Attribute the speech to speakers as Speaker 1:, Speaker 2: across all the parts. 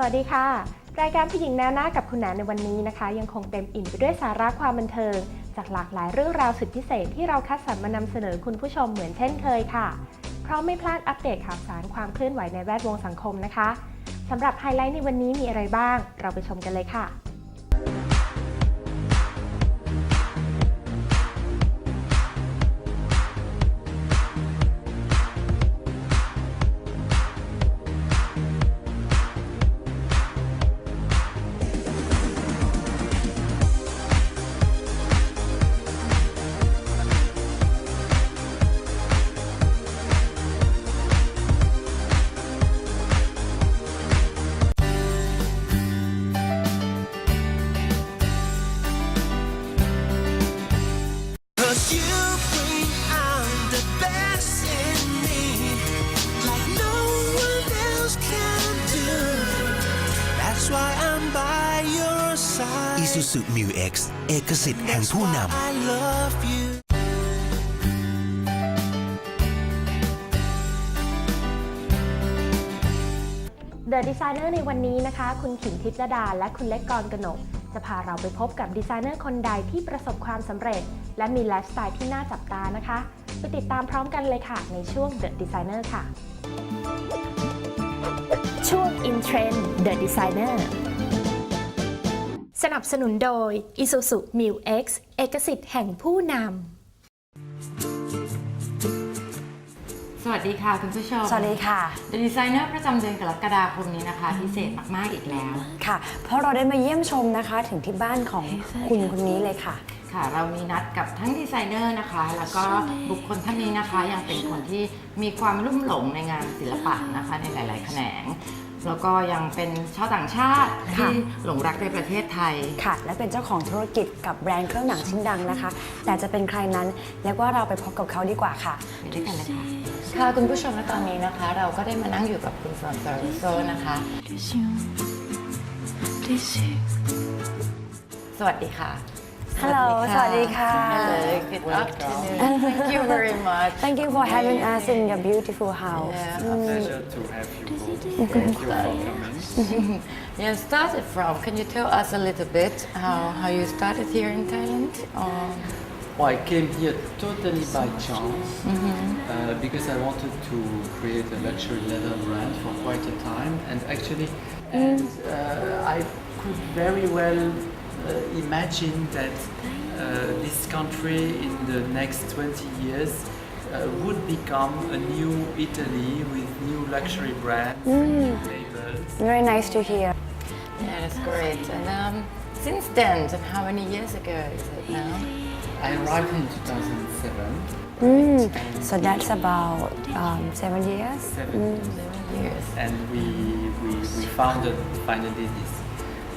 Speaker 1: สวัสดีค่ะ รายการผู้หญิงแนวหน้ากับคุณแหนในวันนี้นะคะ ยังคงเต็มอิ่มไปด้วยสาระความบันเทิง จากหลากหลายเรื่องราวสุดพิเศษที่เราคัดสรรมานำเสนอคุณผู้ชมเหมือนเช่นเคยค่ะเพราะไม่พลาดอัปเดตข่าวสารความเคลื่อนไหวในแวดวงสังคมนะคะสำหรับไฮไลท์ในวันนี้มีอะไรบ้าง เราไปชมกันเลยค่ะ
Speaker 2: Cause you bring out the best in me Like no one else can do That's why I'm by your side
Speaker 3: Isuzu Mu X เอกสิทธิ์แห่ง
Speaker 2: That's
Speaker 3: ผู้
Speaker 2: why
Speaker 3: นำ
Speaker 2: I love you
Speaker 1: The Designer ในวันนี้นะคะ คุณขิมทิพย์ดา และคุณเล็กกรกนก จะพาเราไปพบกับดีไซเนอร์คนใดที่ประสบความสำเร็จ และมีไลฟ์สไตล์ที่น่าจับตานะคะไปติดตามพร้อมกันเลยค่ะ ในช่วง The Designer ค่ะ ช่วง In Trend The Designer สนับสนุนโดย Isuzu Mu X เอกสิทธิ์แห่งผู้นำ
Speaker 4: สวัสดีค่ะคุณผู้ชม
Speaker 5: สวัสดีค่ะ
Speaker 4: The Designer ประจำเดือนกรกฎาคมนี้นะคะ พิเศษมาก ๆ อีกแล้ว
Speaker 5: ค่ะ เพราะเราได้มาเยี่ยมชมนะคะถึงที่บ้านของคุณคนนี้เลยค่ะ
Speaker 4: ค่ะเรามีนัดกับทั้งดีไซเนอร์นะคะ แล้วก็บุคคลท่านนี้นะคะยังเป็นคนที่มีความลุ่มหลงในงานศิลปะนะคะในหลาย ๆ แขนง แล้วก็ยังเป็นชาวต่างชาติ
Speaker 5: ค่ะ
Speaker 4: ที่หลงรักในประเทศไทย
Speaker 5: ค่ะ และเป็นเจ้าของธุรกิจกับแบรนด์เครื่องหนังชิ้นดังนะคะ แต่จะเป็นใครนั้นเรียกว่าเราไปพบกับเขาดีกว่าค่ะ
Speaker 4: ไปด้วยกันเลยค่ะค่ะคุณผู้ชมและตอนนี้นะคะ เราก็ได้มานั่งอยู่กับคุณฟรอนซาริโซนะคะสวัดดีค่ะ
Speaker 5: Hello สวัสดีค่ะ
Speaker 4: Hello good afternoon thank you very much
Speaker 5: Thank you for having us in your beautiful house
Speaker 4: Yeah.
Speaker 6: A pleasure to have you both. Thank you for coming.
Speaker 4: Yeah, started from. Can you tell us a little bit how, how you started here in Thailand? Or
Speaker 6: Well, I came here totally by chance uh, because I wanted to create a luxury leather brand for quite a time, and actually, and uh, I could very well imagine that uh, this country in the next 20 years. Uh, would become a new Italy with new luxury brands, new labels.
Speaker 5: Very nice to hear
Speaker 4: yeah, that's great. And um, since then, so how many years ago is it now?
Speaker 6: I arrived in 2007.
Speaker 5: Mm, so that's about um, seven years
Speaker 6: Seven
Speaker 4: Seven years.
Speaker 6: and we, we, we founded finally this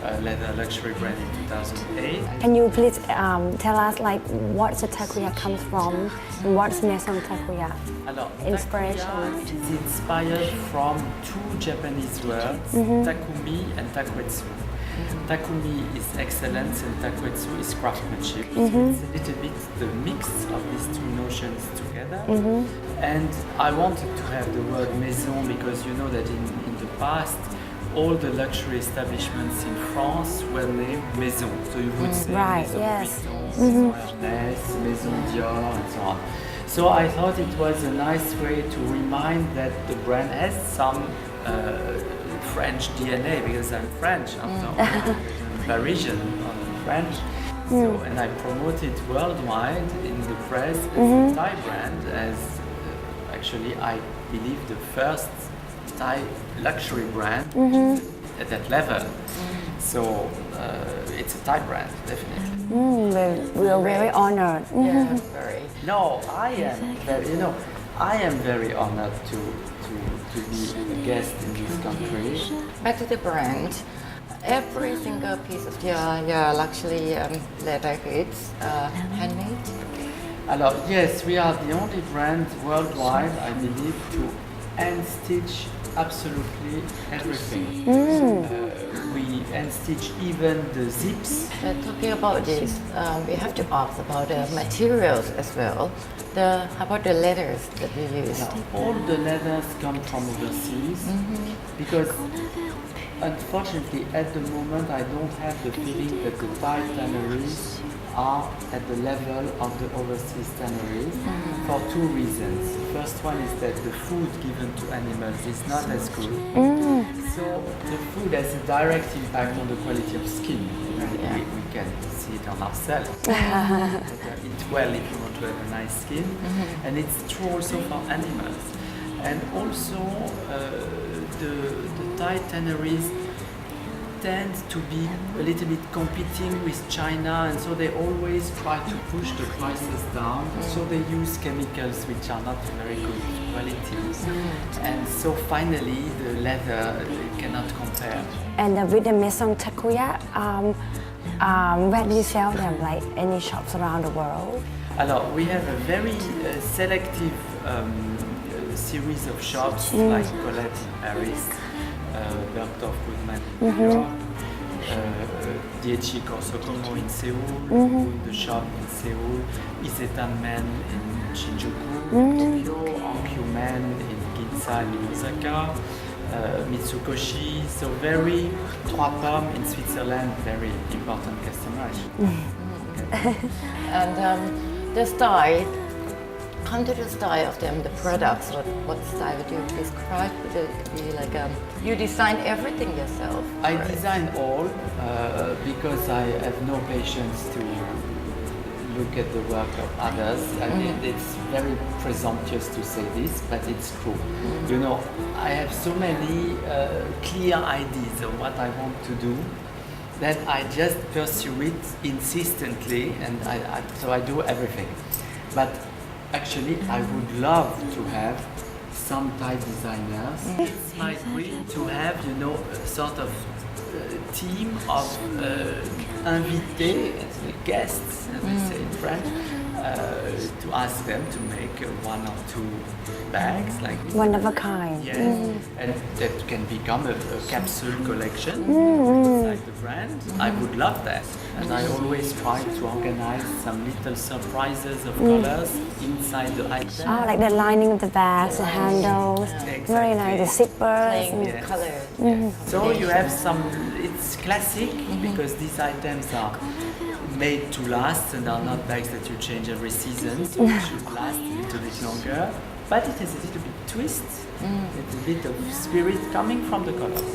Speaker 6: uh, leather luxury brand in 2008.
Speaker 5: Can you please um, tell us like what the takuya comes from and what's Maison Takuya?
Speaker 6: Alors,
Speaker 5: Inspiration.
Speaker 6: Takuya is inspired from two Japanese words,
Speaker 5: Mm-hmm.
Speaker 6: takumi and takuetsu. Takumi is excellence and takuetsu is craftsmanship.
Speaker 5: Mm-hmm.
Speaker 6: So it's a little bit the mix of these two notions together.
Speaker 5: Mm-hmm.
Speaker 6: And I wanted to have the word maison because you know that in, in the past, all the luxury establishments in France were named maison. So you would say
Speaker 5: Mm, right,
Speaker 6: Maison
Speaker 5: yes.
Speaker 6: Vuitton, Maison Hermès, Maison Dior, and so on. So I thought it was a nice way to remind that the brand has some uh, French DNA because I'm French after all, I'm Parisian, I'm French. So, and I promote it worldwide in the press as a Thai brand, as uh, actually I believe the first Thai luxury brand at that level. So uh, it's a Thai brand, definitely.
Speaker 5: Mm, we, we are very honored.
Speaker 4: Yeah, very.
Speaker 6: No, I am very, you know, I am very honored to, to, to be a guest in this country.
Speaker 4: Back to the brand. Every single piece of your, your luxury um, leather goods uh, handmade.
Speaker 6: Alors, yes, we are the only brand worldwide, I believe, to hand stitch absolutely everything. Uh, we hand stitch even the zips.
Speaker 4: Uh, talking about this, um, we have to ask about the materials as well. The how about the leathers that you use?
Speaker 6: Now, all the leathers come from overseas because unfortunately, at the moment, I don't have the feeling that the Thai tanneries are at the level of the overseas tanneries for two reasons. First one is that the food given to animals is not as good. So the food has a direct impact on the quality of skin. And we, we can see it on ourselves. Uh, Eat well if you want to have a nice skin. And it's true also for animals. And also uh, the, the Thai tanneries tend to be a little bit competing with China and so they always try to push the prices down. So they use chemicals which are not very good quality. And so finally the leather they cannot compare.
Speaker 5: And uh, with the Maison Takuya, um, um, where do you sell them? Like any shops around the world?
Speaker 6: Alors, we have a very uh, selective um, series of shops like Colette in Paris, Bergdorf Goodman in New York, uh, Dietchi Corso Como in Seoul, the shop in Seoul, Isetan Men in Shinjuku, Tokyo, Onkyu Men in Ginza in Osaka, uh, Mitsukoshi, so very Trois Pommes in Switzerland, very important customer. Okay.
Speaker 4: And um, the style, come to the style of them, the products. What, what style would you describe? Would it be like um, you design everything yourself?
Speaker 6: I
Speaker 4: right?
Speaker 6: design all uh, because I have no patience to look at the work of others. I mean, it's very presumptuous to say this, but it's true. You know, I have so many uh, clear ideas of what I want to do that I just pursue it insistently, and I, I, so I do everything. But actually, I would love to have some Thai designers. It's my dream to have, you know, a sort of uh, team of uh, invités, guests, as we say in French, Uh, to ask them to make uh, one or two bags like.
Speaker 5: One of a kind.
Speaker 6: Yes, mm. and that can become a, a capsule collection mm, inside mm. the brand. I would love that. And I always try to organize some little surprises of colors inside the item.
Speaker 5: Oh, like the lining of the bags, the handles. Very nice. The zippers.
Speaker 4: Playing with
Speaker 6: Yes.
Speaker 4: colors. Mm-hmm.
Speaker 6: So you have some, it's classic because these items are made to last and are not bags that you change every season, so it should last a little bit longer. But it has a little bit twist, with a bit of spirit coming from the colors.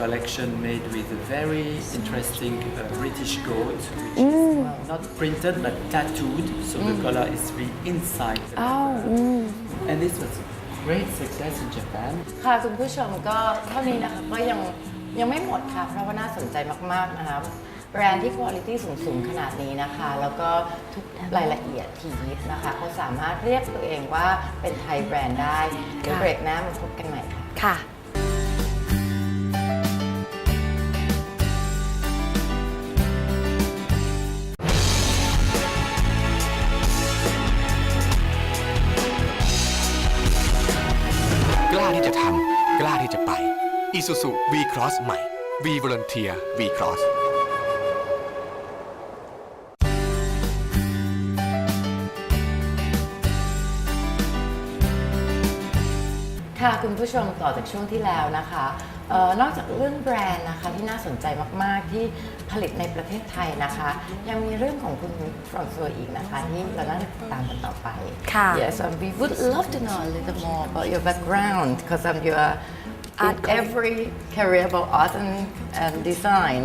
Speaker 6: Collection made with a very interesting uh, British goat, which is not printed but tattooed, so the color is really inside. The
Speaker 5: Oh,
Speaker 6: leather.
Speaker 5: mm.
Speaker 6: And this was a great success in Japan.
Speaker 4: ค่ะคุณผู้ชมก็เท่านี้นะคะก็ยังยังไม่หมดค่ะ เพราะว่าน่าสนใจมาก ๆ นะคะ แบรนด์ที่คุณภาพสูงๆ ขนาดนี้นะคะ แล้วก็ทุกรายละเอียดทียิบนะคะเขาสามารถเรียกตัวเองว่าเป็นไทยแบรนด์ได้ เดี๋ยวเบรกหน้ามาพบกันใหม่ค่ะ
Speaker 5: ค่ะ
Speaker 7: กล้าที่จะทำกล้าที่จะไป Isuzu V-Cross ใหม่ V Volunteer V-Cross
Speaker 4: ค่ะคุณผู้ชมต่อจากช่วงที่แล้วนะคะเออนอกจากเรื่องแบรนด์นะคะที่น่าสนใจมาก ๆ ที่ผลิตในประเทศไทยนะคะ ยังมีเรื่องของคุณฟรานซัวอีกนะคะที่เราน่าจะติดตามกันต่อไป
Speaker 5: ค่ะ
Speaker 4: Yes um, we would love to know a little more about your background because um, you are in
Speaker 5: Art collect-
Speaker 4: every career about art and, and design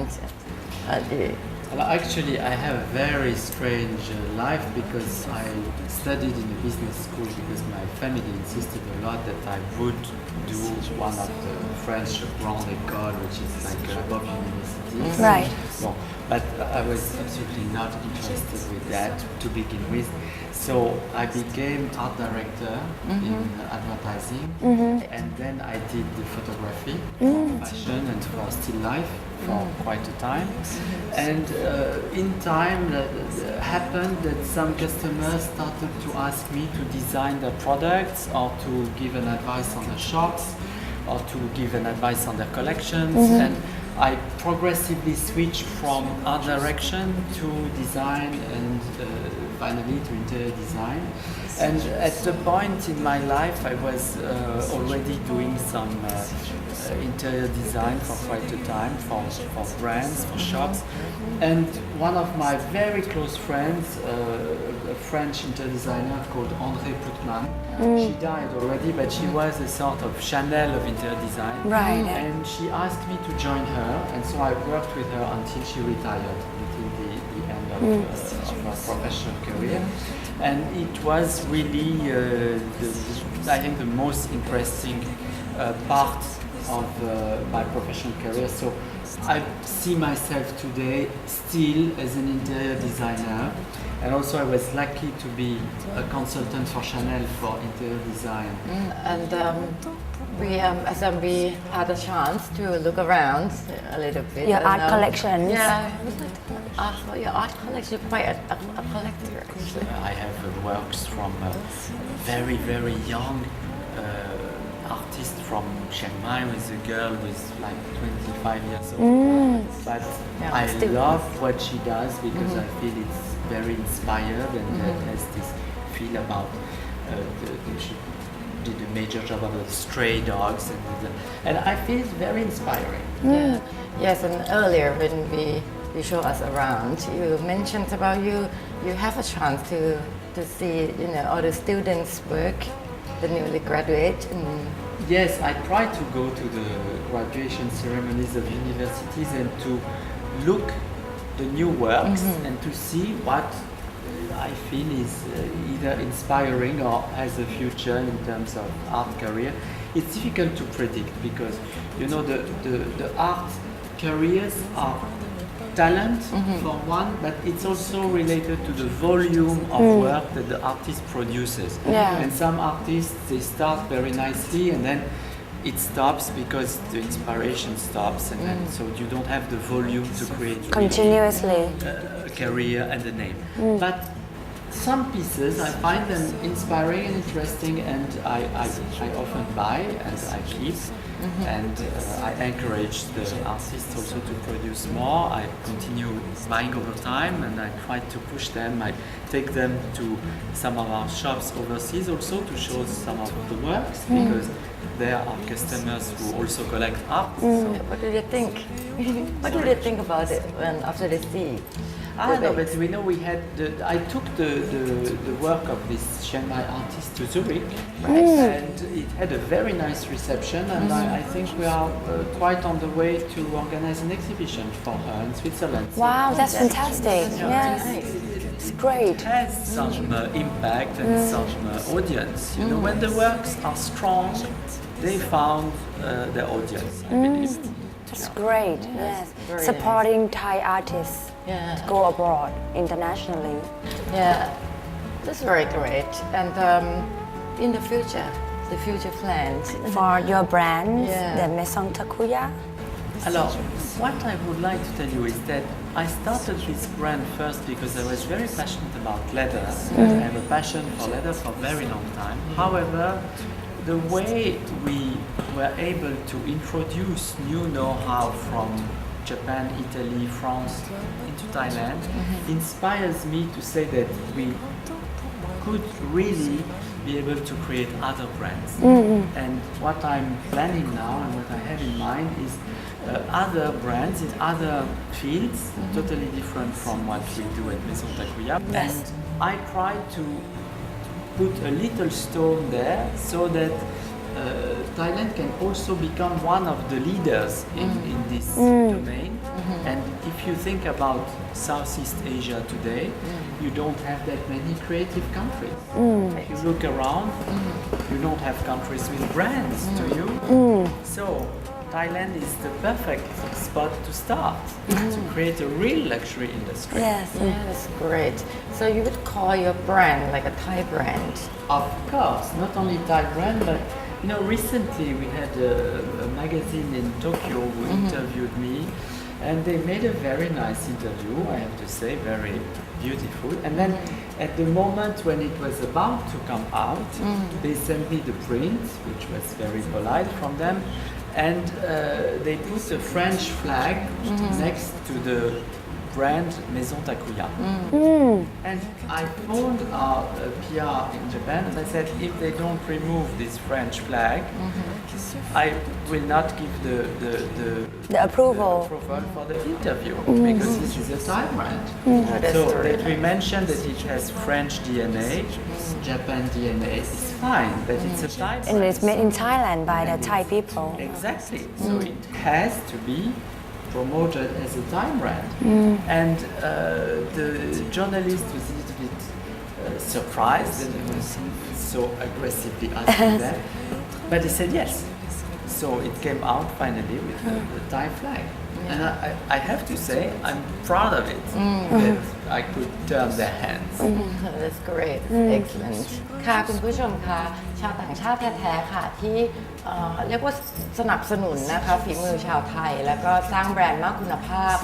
Speaker 4: uh, the-
Speaker 6: Well, actually, I have a very strange uh, life because I studied in a business school because my family insisted a lot that I would do one of the French Grand École, which is like a above university.
Speaker 5: Right.
Speaker 6: Well, but I was absolutely not interested with that to begin with. So I became art director in mm-hmm. advertising, mm-hmm. and then I did the photography for fashion and for still life for quite a time. And uh, in time, uh, uh, happened that some customers started to ask me to design their products or to give an advice on the shops or to give an advice on their collections. And I progressively switched from art direction to design and uh, finally to interior design. And at the point in my life, I was uh, already doing some uh, interior design for quite a time for, for brands, for shops. And one of my very close friends, uh, a French interior designer called André Putman, she died already, but she was a sort of Chanel of interior design.
Speaker 5: Right.
Speaker 6: And she asked me to join her, and so I worked with her until she retired, until the, the end of, uh, of her professional career. And it was really, uh, the, I think, the most interesting uh, part of uh, my professional career. So I see myself today still as an interior designer. And also, I was lucky to be a consultant for Chanel for interior design.
Speaker 4: And um, we, um, as um, we had a chance to look around a little bit.
Speaker 5: Your
Speaker 4: and,
Speaker 5: art
Speaker 4: um,
Speaker 5: collections.
Speaker 4: Yeah, art, for your art collection, quite a, a, a collector actually.
Speaker 6: I have uh, works from uh, very, very young uh, artist from Chiang Mai with a girl who is like 25 years old. Mm. But
Speaker 4: Yeah,
Speaker 6: I
Speaker 4: still-
Speaker 6: love what she does because mm-hmm. I feel it's very inspired and mm-hmm. it has this feel about uh, the, the, she did a major job about stray dogs and, the, and I feel it's very inspiring. Mm.
Speaker 4: Yeah. Yes, and earlier when we you show us around, you mentioned about you you have a chance to to see you know all the students' work, the newly graduate, and
Speaker 6: Yes, I try to go to the graduation ceremonies of universities and to look the new works and to see what I feel is uh, either inspiring or has a future in terms of art career. It's difficult to predict because you know the, the, the art careers are talent mm-hmm. for one, but it's also related to the volume of mm. work that the artist produces.
Speaker 5: Yeah.
Speaker 6: And some artists they start very nicely and then it stops because the inspiration stops and then mm. so you don't have the volume to create
Speaker 5: Continuously.
Speaker 6: a career and a name. Mm. But some pieces I find them inspiring and interesting, and I, I, I often buy and I keep. And uh, I encourage the artists also to produce more. I continue buying over time and I try to push them. I take them to some of our shops overseas also to show some of the works because there are customers who also collect art. So
Speaker 4: what do they think? what do they think about it when after they see?
Speaker 6: Ah,
Speaker 4: the
Speaker 6: no, but we know we had. The, I took the, the, the work of this Shanghai artist to Zurich, and it had a very nice reception. And I, I think we are uh, quite on the way to organize an exhibition for her in Switzerland. So
Speaker 5: Wow, that's fantastic.
Speaker 6: Yeah.
Speaker 5: Yes. It's great.
Speaker 6: It has some uh, impact and some uh, audience. You know, when the works are strong, they found uh, their audience. I believe.
Speaker 5: It's great. Yes.
Speaker 4: nice.
Speaker 5: Supporting Thai artists
Speaker 4: Yeah.
Speaker 5: to go abroad internationally.
Speaker 4: Yeah, that's very great. And um, in the future, the future plans.
Speaker 5: For your brand,
Speaker 4: Yeah.
Speaker 5: the Maison Takuya.
Speaker 6: Hello. what I would like to tell you is that I started this brand first because I was very passionate about leather. I have a passion for leather for a very long time. However, the way we were able to introduce new know-how from Japan, Italy, France into Thailand mm-hmm. inspires me to say that we could really be able to create other brands. Mm-hmm. And what I'm planning now and what I have in mind is uh, other brands in other fields, mm-hmm. totally different from what we do at Maison Takuya. And I try to put a little stone there so that Uh, Thailand can also become one of the leaders in, mm. in this mm. domain. Mm-hmm. And if you think about Southeast Asia today, mm. you don't have that many creative countries. If you look around, you don't have countries with brands, do you? So Thailand is the perfect spot to start to create a real luxury industry.
Speaker 5: Yes.
Speaker 4: Yeah, that's great. So you would call your brand like a Thai brand.
Speaker 6: Of course, not only Thai brand, but you know, recently we had a, a magazine in Tokyo who mm-hmm. interviewed me, and they made a very nice interview. I have to say, very beautiful. And then, at the moment when it was about to come out, mm-hmm. they sent me the print, which was very polite from them, and uh, they put a French flag mm-hmm. next to the brand Maison Takuya.
Speaker 5: อืม
Speaker 6: And I phoned our uh, PR in Japan and I said, if they don't remove this French flag, mm-hmm. I will not give the, the, the,
Speaker 5: The approval.
Speaker 6: approval for the interview mm-hmm. because this is a Thai mm-hmm. brand.
Speaker 4: that's
Speaker 6: So that we mentioned that it has French DNA, Japan DNA is fine, but it's a Thai
Speaker 5: and it's made in Thailand by the Thai people.
Speaker 6: Exactly. So mm. it has to be promoted as a time brand. And uh, the journalist was a little bit uh, surprised that he was so aggressively asking that. But he said yes. So it came out finally with the, the Thai flag. And I, I, I have to say, I'm proud of it that I could turn their hands.
Speaker 4: That's great excellent ค่ะคุณผู้ชมคะชาวต่างชาติแท้ๆค่ะที่เอ่อเรียกว่าสนับสนุนนะคะฝีมือชาวไทย แล้วก็สร้างแบรนด์มากคุณภาพ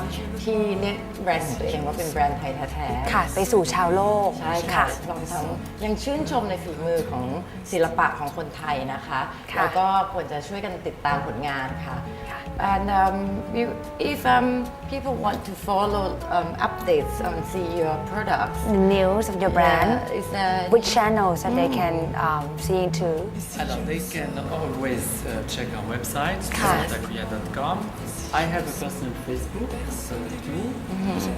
Speaker 4: ที่เรียกแบรนด์ของตัวเองว่าเป็นแบรนด์ไทยแท้ๆ
Speaker 5: ค่ะ ไปสู่ชาวโลก
Speaker 4: ใช่ค่ะรวมทั้งยังชื่นชมในฝีมือของศิลปะของคนไทยนะคะ
Speaker 5: ค่ะ
Speaker 4: แล้วก็ควรจะช่วยกันติดตามผลงานค่ะ and um, you, if um, people want to follow um, updates on see your products
Speaker 5: the news of your brand.
Speaker 4: yeah, is there
Speaker 5: which channels that they can um, see to
Speaker 6: Hello, they can always uh, check our website,
Speaker 5: ค่ะ.
Speaker 6: takuya.com. I have a personal Facebook so too,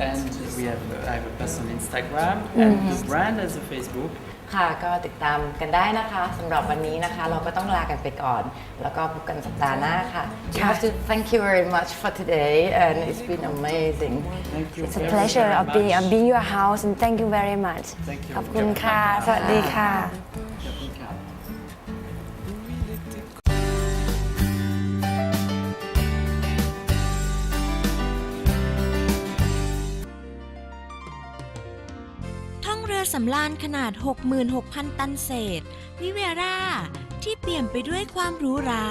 Speaker 6: and we have uh, I have a personal Instagram, and the brand has a Facebook.
Speaker 4: ค่ะก็ติดตามกันได้นะคะสำหรับวันนี้นะคะ เราก็ต้องลากันไปก่อน แล้วก็พบกันสัปดาห์หน้าค่ะ We have to thank you very much for today and it's been amazing
Speaker 6: Thank you.
Speaker 5: It's a
Speaker 6: very,
Speaker 5: pleasure
Speaker 6: very
Speaker 5: of being,
Speaker 6: much.
Speaker 5: of being your house and thank you very much
Speaker 6: Thank you.
Speaker 5: ขอบคุณค่ะสวัสดีค่ะ
Speaker 8: รือสำราญขนาด 66,000 ตันเศษ วิเวราที่เปี่ยมไปด้วยความหรูหรา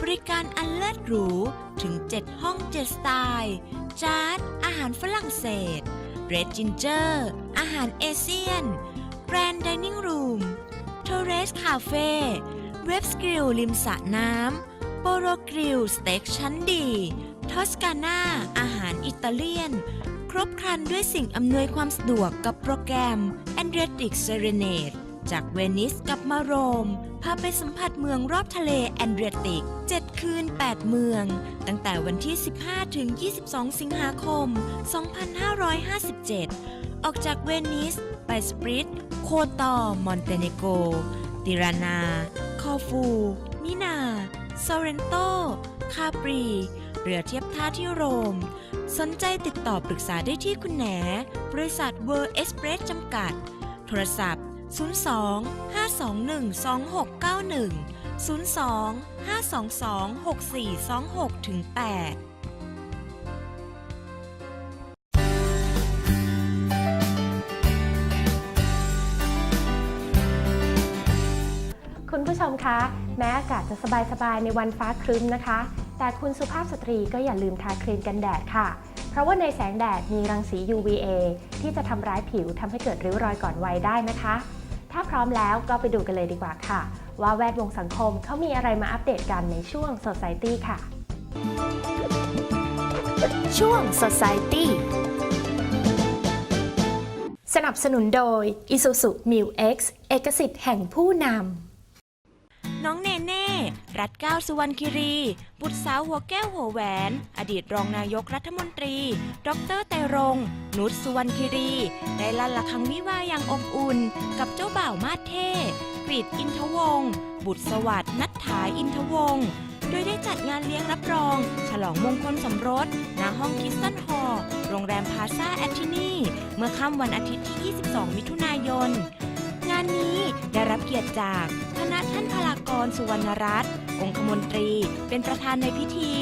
Speaker 8: บริการอันเลิศหรู ถึง 7 ห้อง 7 สไตล์จาร์ดอาหารฝรั่งเศสเรดจินเจอร์อาหารเอเชียนแกรนด์ดิเนิ่งรูมทอเรสคาเฟ่เว็บสกิลริมสระน้ำโปโรกริลสเต็กชั้นดี ทอสกาน่าอาหารอิตาเลียน ครบครันด้วยสิ่งอำนวยความสะดวกกับโปรแกรม a n d r e t i c Serenade จากเวนิสกับมาโรม พาไปสัมผัสเมืองรอบทะเลแอนเดรติก 7 คืน 8 เมือง ตั้งแต่วันที่ 15 ถึง 22 สิงหาคม 2557 ออกจากเวนิส ไปสปริต โคตอมอนเตเนโก ติรานา คอฟู มินา ซอเรนโต คาปรี เรือเทียบท่าที่โรม สนใจติดต่อปรึกษาได้ที่คุณแหนบริษัทเวอร์เอสเปรสจำกัด โทรศัพท์ 02 521 2691 02 522 6426ถึง8
Speaker 1: คุณผู้ชมคะ แม้อากาศจะสบายๆในวันฟ้าครึ้มนะคะ แต่คุณสุภาพสตรีก็อย่าลืมทาครีมกันแดดค่ะ เพราะว่าในแสงแดดมีรังสี UVA ที่จะทำร้ายผิวทำให้เกิดริ้วรอยก่อนวัยได้นะคะ ถ้าพร้อมแล้วก็ไปดูกันเลยดีกว่าค่ะ ว่าแวดวงสังคมเขามีอะไรมาอัปเดตกันในช่วง Society ค่ะ ช่วง Society สนับสนุนโดย Isuzu Mu X เอกสิทธิ์แห่งผู้นำ
Speaker 8: น้องเนเน่ รัฐเก้าสุวรรณคิรี บุตรสาวหัวแก้วหัวแหวน อดีตรองนายกรัฐมนตรี ดรไตรรงนุชสุวรรณคิรี ได้ลั่นละครังวิวาห์อย่างอบอุ่น กับเจ้าบ่าวมาสเท่กรีดอินทวงศ์ บุตรสวัสดิ์นัทถาอินทวงศ์ โดยได้จัดงานเลี้ยงรับรอง ฉลองมงคลสมรส ณ ห้องคิสตันฮอลโรงแรมพาซาแอตทินีเมื่อค่ำวันอาทิตย์ที่ 22 มิถุนายน งานนี้ได้รับเกียรติจากคณะท่านพลาก รสุวรรณรัตน์องคมนตรี เป็นประธานในพิธี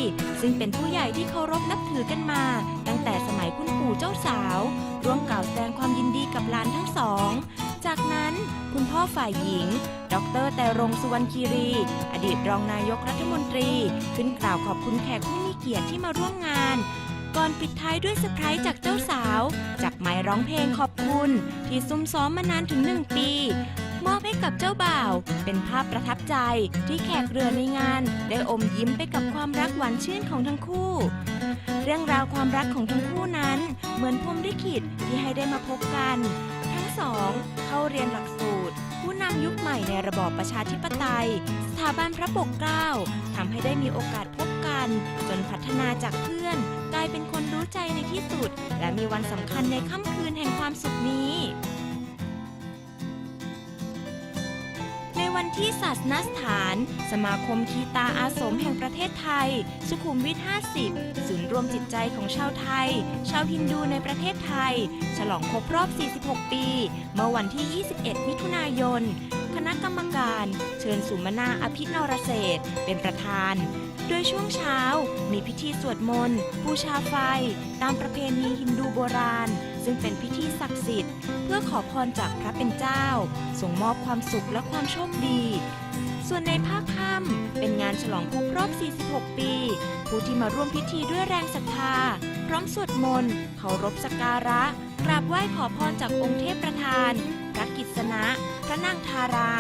Speaker 8: ซึ่งเป็นผู้ใหญ่ที่เคารพนับถือกันมา ตั้งแต่สมัยคุณปู่เจ้าสาว ร่วมกล่าวแสดงความยินดีกับหลานทั้งสอง จากนั้นคุณพ่อฝ่ายหญิง ดรแต่รงสุวรรณคีรี อดีตรองนายกรัฐมนตรี ขึ้นกล่าวขอบคุณแขกผู้มีเกียรติที่มาร่วมงาน ก่อนปิดท้ายด้วยเซอร์ไพรส์จากเจ้าสาว จับไม้ร้องเพลงขอบคุณ ที่ซุ่มซ้อมมานานถึงหนึ่งปี มอบให้กับเจ้าบ่าว เป็นภาพประทับใจที่แขกเรือในงาน ได้อมยิ้มไปกับความรักหวานชื่นของทั้งคู่ เรื่องราวความรักของทั้งคู่นั้น เหมือนพรมลิขิตที่ให้ได้มาพบกัน ทั้งสองเข้าเรียนหลักสูตร ผู้นำยุคใหม่ในระบอบประชาธิปไตย สถาบันพระปกเกล้าทำให้ได้มีโอกาสพบกัน จนพัฒนาจากเพื่อน กลายเป็นคนรู้ใจในที่สุด และมีวันสำคัญในค่ำคืนแห่งความสุขนี้ วันที่ศาสนสถาน สมาคมคีตาอาสมแห่งประเทศไทย สุขุมวิท 50 ศูนย์รวมจิตใจของชาวไทย ชาวฮินดูในประเทศไทย ฉลองครบรอบ 46 ปี เมื่อวันที่ 21 มิถุนายน คณะกรรมการเชิญสุมนาอภินรเศรษฐเป็นประธานโดยช่วงเช้ามีพิธีสวดมนต์บูชาไฟ ตามประเพณีฮินดูโบราณ ซึ่งเป็นพิธีศักดิ์สิทธิ์ เพื่อขอพรจากพระเป็นเจ้า ส่งมอบความสุขและความโชคดี ส่วนในภาคค่ำเป็นงานฉลองครบรอบ 46 ปี ผู้ที่มาร่วมพิธีด้วยแรงศรัทธา พร้อมสวดมนต์เคารพสักการะ กราบไหว้ขอพรจากองค์เทพประธาน พระกิษณะ พระนางทารา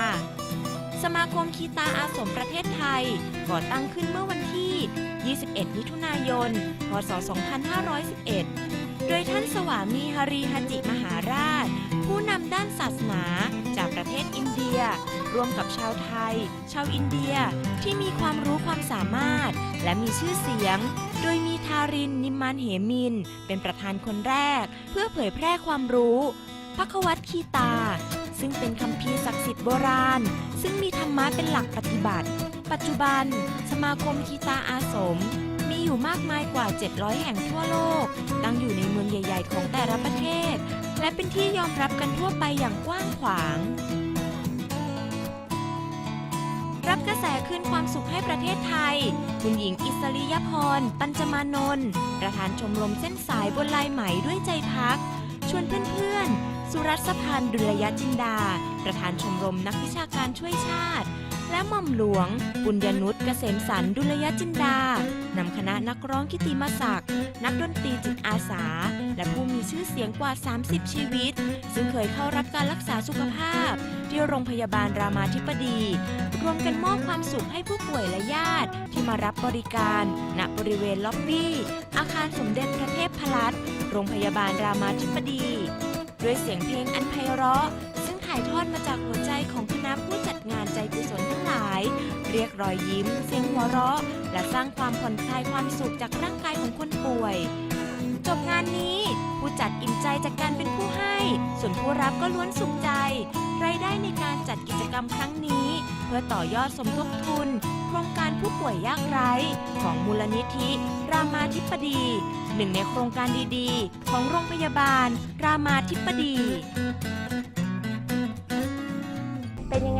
Speaker 8: สมาคมคีตาอาสมประเทศไทย ก่อตั้งขึ้นเมื่อวันที่ 21 มิถุนายน พศ 2511 โดยท่านสวามีฮารีฮจิมหาราช ผู้นำด้านศาสนาจากประเทศอินเดีย ร่วมกับชาวไทย ชาวอินเดียที่มีความรู้ความสามารถ และมีชื่อเสียง โดยมีทารินนิมมานเหมิน เป็นประธานคนแรก เพื่อเผยแพร่ความรู้พระควัตคีตา ซึ่งเป็นคำพีศักดิ์สิทธิ์โบราณ ซึ่งมีธรรมะเป็นหลักปฏิบัติ ปัจจุบัน สมาคมคีตาอาสม อยู่มากมายกว่า 700 แห่งทั่วโลก ตั้งอยู่ในเมืองใหญ่ ๆ ของแต่ละประเทศ และเป็นที่ยอมรับกันทั่วไปอย่างกว้างขวาง รับกระแสคืนความสุขให้ประเทศไทย คุณหญิงอิสริยพร ปัญจมานนท์ ประธานชมรมเส้นสายบนลายไหมด้วยใจพัก ชวนเพื่อนๆ สุรัตสพันธ์ดุลยจินดา ประธานชมรมนักวิชาการช่วยชาติ และหม่อมหลวงปุญญนุชเกษมสันต์ดุลยจินดานำคณะนักร้องกิติมศักดิ์นักดนตรีจิตอาสา และผู้มีชื่อเสียงกว่า 30 ชีวิต ซึ่งเคยเข้ารับการรักษาสุขภาพ ที่โรงพยาบาลรามาธิบดี รวมกันมอบความสุขให้ผู้ป่วยและญาติ ที่มารับบริการณบริเวณล็อบบี้ อาคารสมเด็จพระเทพพลัดโรงพยาบาลรามาธิบดี ด้วยเสียงเพลงอันไพเราะ ถ่ายทอดมาจากหัวใจของคณะผู้จัดงานใจกุศลทั้งหลาย เรียกรอยยิ้ม เสียงหัวเราะ และสร้างความผ่อนคลายความสุขจากร่างกายของคนป่วย จบงานนี้ ผู้จัดอิ่มใจจากการเป็นผู้ให้ ส่วนผู้รับก็ล้วนสุขใจ รายได้ในการจัดกิจกรรมครั้งนี้ เพื่อต่อยอดสมทบทุน โครงการผู้ป่วยยากไร้ของมูลนิธิ รามาธิบดีหนึ่งในโครงการดีๆ ของโรงพยาบาล รามาธิบดี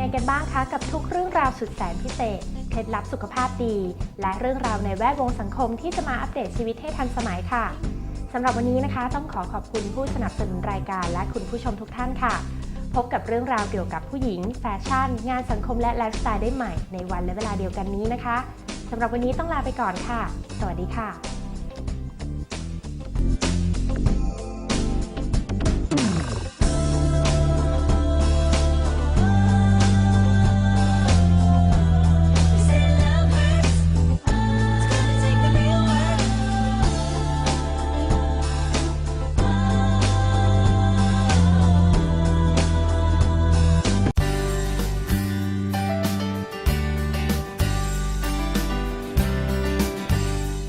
Speaker 1: ไงกันบ้างคะกับทุกเรื่องราวสุดแสนพิเศษ เคล็ดลับสุขภาพดี และเรื่องราวในแวดวงสังคมที่จะมาอัปเดตชีวิตให้ทันสมัยค่ะสำหรับวันนี้นะคะต้องขอขอบคุณผู้สนับสนุนรายการและคุณผู้ชมทุกท่านค่ะ พบกับเรื่องราวเกี่ยวกับผู้หญิง แฟชั่น งานสังคมและไลฟ์สไตล์ได้ใหม่ในวันและเวลาเดียวกันนี้นะคะสำหรับวันนี้ต้องลาไปก่อนค่ะ สวัสดีค่ะ